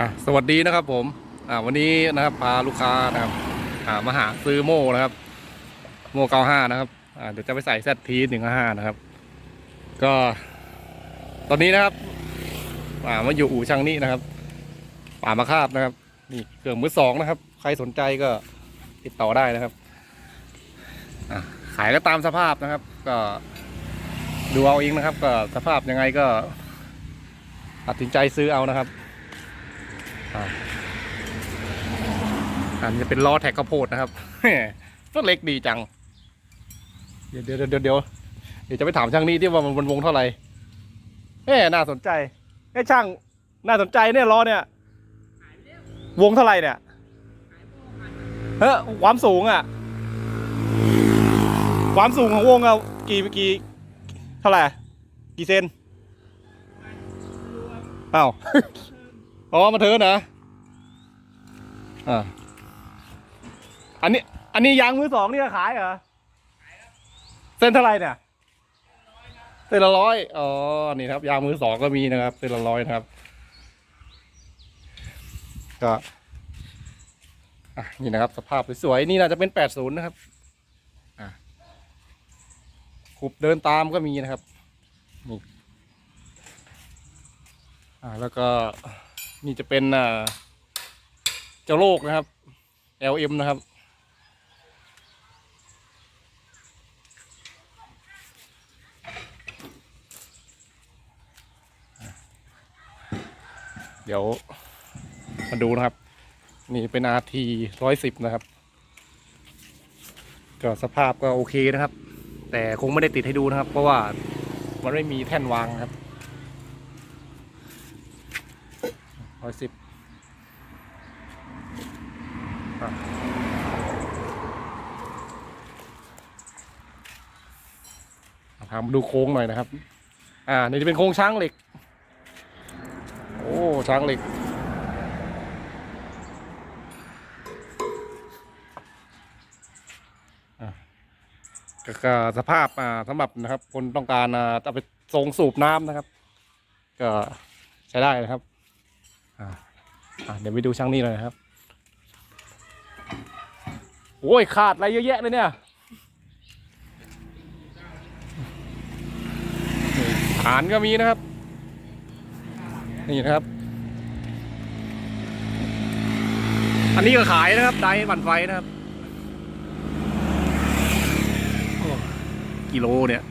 อะสวัสดีนะครับผมอ่าวันนี้นะครับพาลูกค้านะครับอ่ามาหาซื้อโม่นะครับ โม่เก้าห้านะครับอ่าเดี๋ยวจะไปใส่แซทีหนึ่งห้านะครับ ก็ ตอนนี้นะครับอ่ามาอยู่อู่ช่างนี้นะครับ ป่ามาคาบนะครับ นี่เครื่องมือสองนะครับ ใครสนใจก็ติดต่อได้นะครับอะขายก็ตามสภาพนะครับ ก็ดูเอาเองนะครับ ก็สภาพยังไงก็ตัดสินใจซื้อเอานะครับ อันนี้จะเป็นล้อแท็กข้าวโพดนะครับก็เล็กดีจัง เดี๋ยวเดี๋ยวเดี๋ยวเดี๋ยวเดี๋ยวจะไปถามช่างนี้ที่ว่ามันมันวงเท่าไหร่เฮ้น่าสนใจไอ้ช่าง น่าสนใจเนี่ยล้อเนี่ย วงเท่าไหร่เนี่ยเฮ้ยความสูงอะ ความสูงของวงอะกี่กี่เท่าไหร่กี่เซนอ้าว อ๋อมาเทิร์นเหรออ่าอันนี้ อันนี้ยางมือสองนี่ขายเหรอเส้นเท่าไรเนี่ยเส้นละร้อยอ๋อนี่ครับ ยางมือสองก็มีนะครับเส้นละร้อยนะครับ ก็อะนี่นะครับ สภาพสวยๆนี่น่าจะเป็นแปดศูนย์นะครับอะขุบเดินตามก็มีนะครับนี่อ่าแล้วก็ นี่จะเป็นเจ้าโลกนะครับ LM นะครับ เดี๋ยวมาดูนะครับ นี่เป็น RT ร้อยสิบนะครับ ก็สภาพก็โอเคนะครับ แต่คงไม่ได้ติดให้ดูนะครับ เพราะว่ามันไม่มีแท่นวางครับ ร้อยสิบพามาดูโค้งหน่อยนะครับ อ่า นี่จะเป็นโค้งช้างเหล็ก โอ้ ช้างเหล็ก ก็สภาพอ่าสำหรับนะครับ คนต้องการอ่าเอาไปทรงสูบน้ำนะครับ ก็ใช้ได้นะครับ เดี๋ยวไปดูช่างนี้หน่อยนะครับ โอ้ยขาดอะไรเยอะแยะเลยเนี่ยฐานก็มีนะครับ นี่นะครับ อันนี้ก็ขายนะครับไดบันไฟนะครับกิโลเนี่ย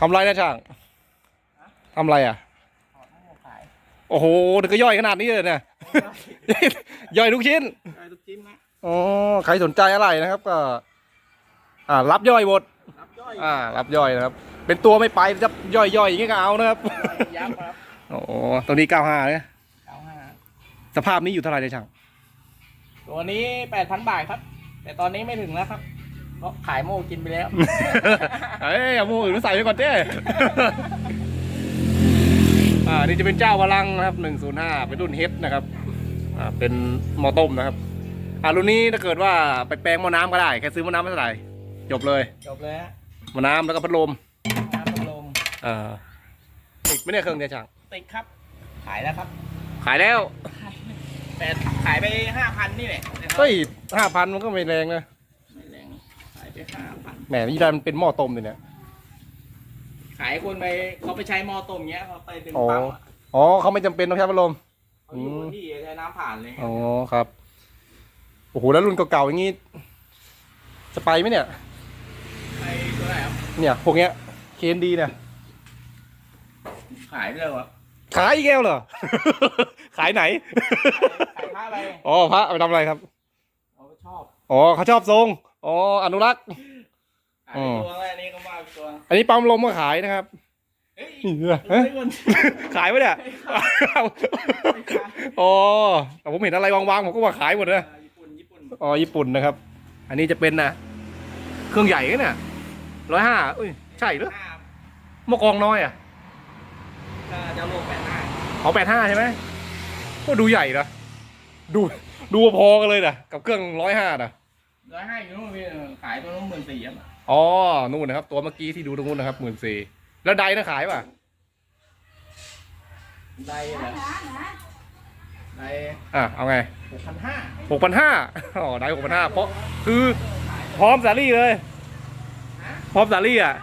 ทำไรนะช่างทำไรอะโอ้โหถึงก็ย่อยขนาดนี้เลยเนี่ย ย่อยทุกชิ้นไอ้ตุ๊กจิ้มนะอ๋อ ใครสนใจอะไรนะครับก็ อ่า รับย่อยหมด รับย่อยอ่า รับย่อยนะครับ เป็นตัวไม่ไปจะย่อยๆอย่างงี้ก็เอานะครับ ยับครับโอ้ตัวนี้เก้าห้าเนี่ยเก้าห้าสภาพนี้อยู่เท่าไหร่เนี่ยช่าง ตัวนี้แปดพันบาทครับ แต่ตอนนี้ไม่ถึงแล้วครับ เพราะขายโม่กินไปแล้ว เอ้ยเอาหมูอื่นมาใส่ไปก่อนเจ้ อ่านี่จะเป็นเจ้าพลังนะครับหนึ่งศูนย์ห้าเป็นรุ่นเฮดนะครับ อ่า เป็นหมอต้มนะครับ อ่ารุ่นนี้ถ้าเกิดว่าไปแปลงหม้อน้ำก็ได้ แค่ซื้อหม้อน้ำไม่เท่าไหร่จบเลยจบเลยฮะหม้อน้ำแล้วก็พัดลม น้ำพัดลมอ่า ติดไหม่เนี่ยเครื่องเนี่ยช่าง ติดครับ ขายแล้วครับขายแล้ว แต่ขายไปห้าพันนี่แหละแต่ขาเฮ้ยห้าพันมันก็ไม่แรงนะไม่แรง ขายไปห้าพันแหมนี่ได้มันเป็นหม้อต้มเลยเนี่ย ขายคนไปเขาไปใช้หม้อต้มเงี้ยเขาไปดึงอ๋อปั๊มอะอ๋อเขาไม่จำเป็นต้องใช้พัดลม เขาอยู่คนที่ใช้น้ำผ่านเลยอ๋อครับ โอ้โหแล้วรุ่นเก่าๆอย่างนี้ จะไปไหมเนี่ย ไปตัวไหนครับเนี่ย พวกเนี้ยเคนดีเนี่ย ขายไปเลยวะขายอีกแก้วเหรอ ขายไหน ขายผ้าไปอ๋อพระเอาไปทำอะไรครับ เขาก็ชอบ อ๋อเขาชอบทรง อ๋ออนุรักษ์ขายอ๋อตัวอะไรนี่ก็มาตัวอันนี้ปั๊มลมก็ขายนะครับเฮ้ยนี่เหรอเฮ้ฮะยมันขายไหมเนี่ยอ๋อแต่ผมเห็นอะไรวางๆผมก็ว่าขายหมดนะ ญี่ปุ่นญี่ปุ่นอ๋อญี่ปุ่นนะครับ อันนี้จะเป็นนะเครื่องใหญ่เนี่ยร้อยห้าอุ้ยใช่เหรอห้าหมอกองน้อยอะก็จะโลกแปดห้าเอาแปดห้าใช่ไหมก็ดูใหญ่นะดูดูพอกันเลยนะกับเครื่องร้อยห้านะ ร้อยห้าอยู่นู่นพี่ขายตัวนู้นหมื่นสี่อะอ๋อ นู่นนะครับ ตัวเมื่อกี้ที่ดูตรงนู้นนะครับหมื่นสี่แล้วไดนะขายป่ะได้เหรอได้อะเอาไงหกพันห้าหกพันห้าอ๋อได้หกพันห้าเพราะคือพร้อมสาลี่เลยพร้อมสาลี่อะ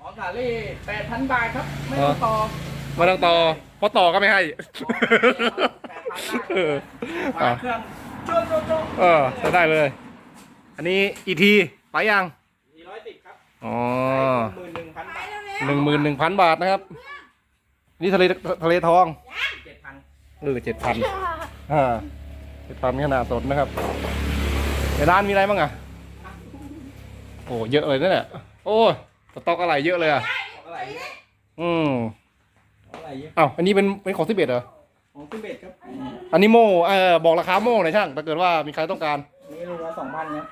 อ๋อสาลี่แปดพันบาทครับไม่ต้องต่อไมาต้องต่อเพราะต่อก็ไม่ให้เออวางเครื่องโจ๊ะโจ๊ะโจ๊ะเออจะได้เลย อันนี้อีทีไปยังสี่ร้อยสิบครับอ๋อหมื่นหนึ่งพันบาทหนึ่งหมื่นหนึ่งพันบาทนะครับ นี่ทะเลทะเลทองเจ็ดพันเออเจ็ดพันอ่าเจ็ดพันขนาดสดนะครับในร้านมีอะไรบ้างอะโอ้เยอะเลยนะเนี่ยโอ้สต็อกอะไรเยอะเลยอะอะไรเยอะอืมอะไรเยอะอ้าวอันนี้เป็นเป็นของทิเบตเหรอของทิเบตครับ อันนี้โม่เออบอกราคาโม่หน่อยช่างถ้าเกิดว่ามีใครต้องการนี่ลูกละสองพันครับ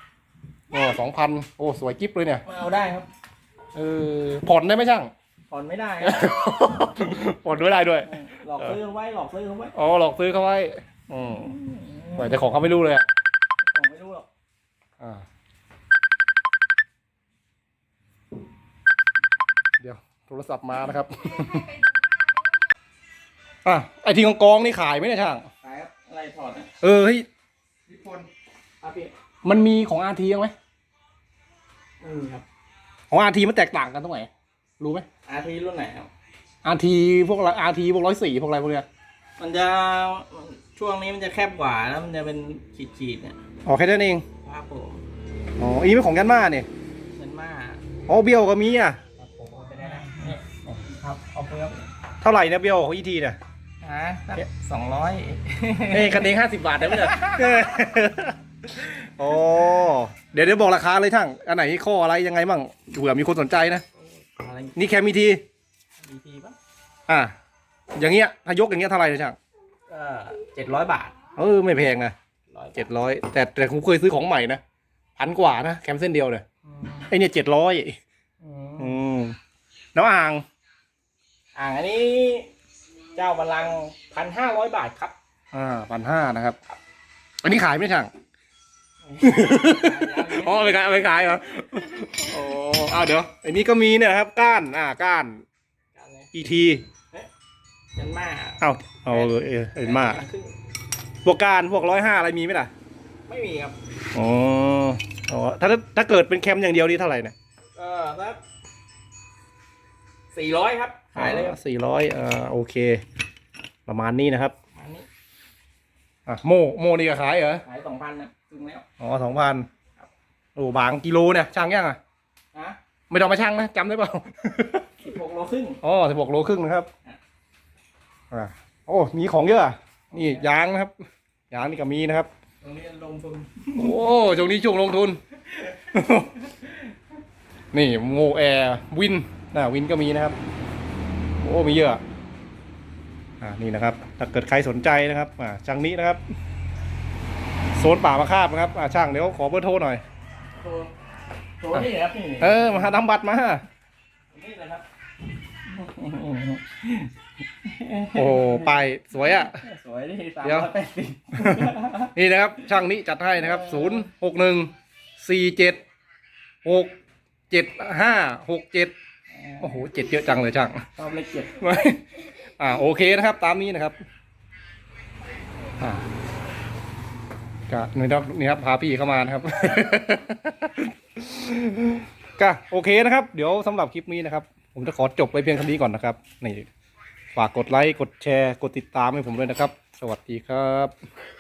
โอ้สองพันโอ้สวยกิ๊บเลยเนี่ย มาเอาได้ครับเออผ่อนได้ไหมช่าง ผ่อนไม่ได้ครับผ่อนด้วยได้ด้วย หลอกซื้อเขาไว้หลอกซื้อเขาไว้อ๋อหลอกซื้อเขาไว้ อืมแต่ของเขาไม่รู้เลยอะของไม่รู้หรอกอ่าเดี๋ยวโทรศัพท์มานะครับอะไอทีกองกองๆนี่ขายไหมเนี่ยช่างขายครับอะไรถอดอะเออเฮ้ยญี่ปุ่นอาเปียมันมีของอาทียังไหม อืมครับของอาทีมันแตกต่างกันตรงไหนรู้ไหมอาทีรุ่นไหนครับ อาทีพวกอาทีพวกร้อยสี่พวกอะไรพวกเนี้ยมันจะช่วงนี้มันจะแคบกว่าแล้วมันจะเป็นขีดๆเนี่ยอ๋อแค่นั้นเองครับผมอ๋ออันนี้เป็นของยันมาเนี่ยเงินมากอ๋อเบี้ยวก็มีอะครับผมเอาไปได้นะเนี่ยครับเอาไปครับเท่าไหร่นะเบี้ยวของอีทีเนี่ยฮะสองร้อยเอ้ยกันเองห้าสิบบาทได้ไหมเนี่ยโอ้ เดี๋ยวเดี๋ยวบอกราคาเลยทั้งอันไหนข้ออะไรยังไงบ้างเผื่อมีคนสนใจนะ อะไรนี่แคมมีทีดีทีปะอะอย่างเงี้ยถ้ายกอย่างเงี้ยเท่าไหร่นะช่างก็เจ็ดร้อยบาทเออไม่แพงนะร้อยเจ็ดร้อยแต่แต่ผมเคยซื้อของใหม่นะพันกว่านะแคมเส้นเดียวเนี่ยไอเนี่ยเจ็ดร้อยอืมน้ำอ่าง อ่างอันนี้ เจ้าบัลลังพันห้าร้อยบาทครับ อ่าพันห้านะครับ อันนี้ขายไหมช่าง อ๋อไม่ขายไม่ขายเหรอโอ้อ้าวเดี๋ยวอันนี้ก็มีเนี่ยนะครับ ก้านอ่าก้านอีทีเงินมากเอ้าเอาเออเออเห็นมากครึ่งพวกการพวกร้อยห้าอะไรมีไหมล่ะไม่มีครับ อ๋ออ๋อถ้าถ้าเกิดเป็นแคมอย่างเดียวนี่เท่าไหร่เนี่ยก็สักสี่ร้อยครับ ขายเลยครับสี่ร้อยอ่าโอเค ประมาณนี้นะครับอันนี้อะโมโมนี่ก็ขายเหรอ ขายสองพันนะครึ่งแล้ว อ๋อสองพัน โอ้บางกิโลเนี่ยช่างยังอะฮะไม่ต้องมาช่างนะจำได้เปล่า สิบหกโลครึ่ง อ๋อสิบหกโลครึ่งนะครับอ่าโอ้มีของเยอะ นี่ยางนะครับ ยางนี่ก็มีนะครับ ตรงนี้ลงทุนโอ้ช่วงนี้ช่วงลงทุน นี่โมแอร์วินนะวินก็มีนะครับ โอ้มีเยอะ อ่านี่นะครับ ถ้าเกิดใครสนใจนะครับ อ่าช่างนี้นะครับ โซนป่ามาคาบนะครับ อ่าช่างเดี๋ยวขอเบอร์โทรหน่อย ตัวตัวนี่ครับนี่เออมาหาทำบัตรมา นี่เลยครับโอ้ไปายสวยอะ สวยดิสามเดี๋ยวร้อยแปดสิบนี่นะครับ ช่างนี้จัดให้นะครับศูนย์หกหนึ่งสี่เจ็ดหกเจ็ดห้าหกเจ็ดโอ้โหเจ็ดเยอะจังเลยช่างชอบเลขเจ็ดไม่อ่าโอเคนะครับ ตามนี้นะครับอ่า ก็นี่ครับนี่ครับพาพี่เข้ามานะครับ ก็โอเคนะครับ เดี๋ยวสำหรับคลิปนี้นะครับ ผมจะขอจบไปเพียงเท่านี้ก่อนนะครับนี่ฝากกดไลค์กดแชร์ กดติดตามให้ผมด้วยนะครับ สวัสดีครับ